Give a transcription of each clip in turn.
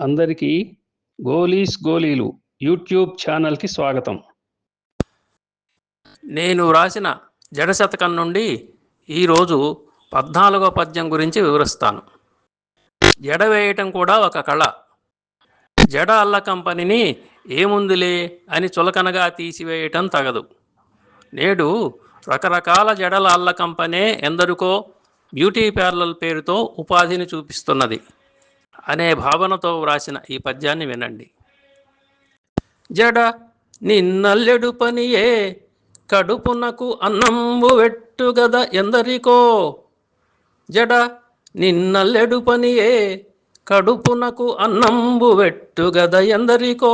అందరికీ గోలీస్ గోలీలు యూట్యూబ్ ఛానల్కి స్వాగతం. నేను వ్రాసిన జడ శతకం నుండి ఈరోజు పద్నాలుగో పద్యం గురించి వివరిస్తాను. జడ వేయటం కూడా ఒక కళ. జడ అల్లకం పనిని ఏముందిలే అని చులకనగా తీసివేయటం తగదు. నేడు రకరకాల జడల అల్లకం పనే ఎందరికో బ్యూటీ పార్లర్ పేరుతో ఉపాధిని చూపిస్తున్నది. అనే భావనతో వ్రాసిన ఈ పద్యాన్ని వినండి. జడ నిన్నల్లెడు పనియే కడుపునకు అన్నంబు వెట్టు గద ఎందరికో. జడ నిన్నల్లెడు పనియే కడుపునకు అన్నంబు వెట్టు గద ఎందరికో.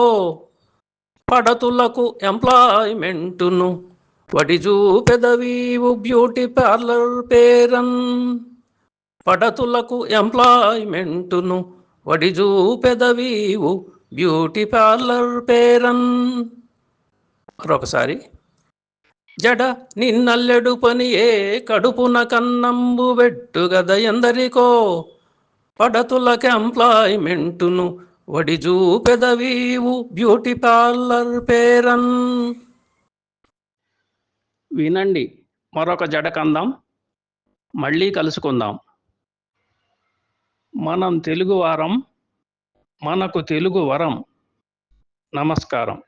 పడతులకు ఎంప్లాయ్మెంటును వడిజూ పెదవీవు బ్యూటీ పార్లర్ పేరన్. పడతులకు ఎంప్లాయ్మెంటును వడిజూ పెదవీవు బ్యూటీ పార్లర్ పేరన్. మరొకసారి. జడ నిన్నల్లెడు పని ఏ కడుపున కన్నంబు వెట్టు గద ఎందరికో పడతులకు ఎంప్లాయ్మెంటును వడిజూ పెదవీవు బ్యూటీ పార్లర్ పేరన్. వినండి మరొక జడ కందాం మళ్ళీ కలుసుకుందాం. మనం తెలుగు వారం మనకు తెలుగు వరం. నమస్కారం.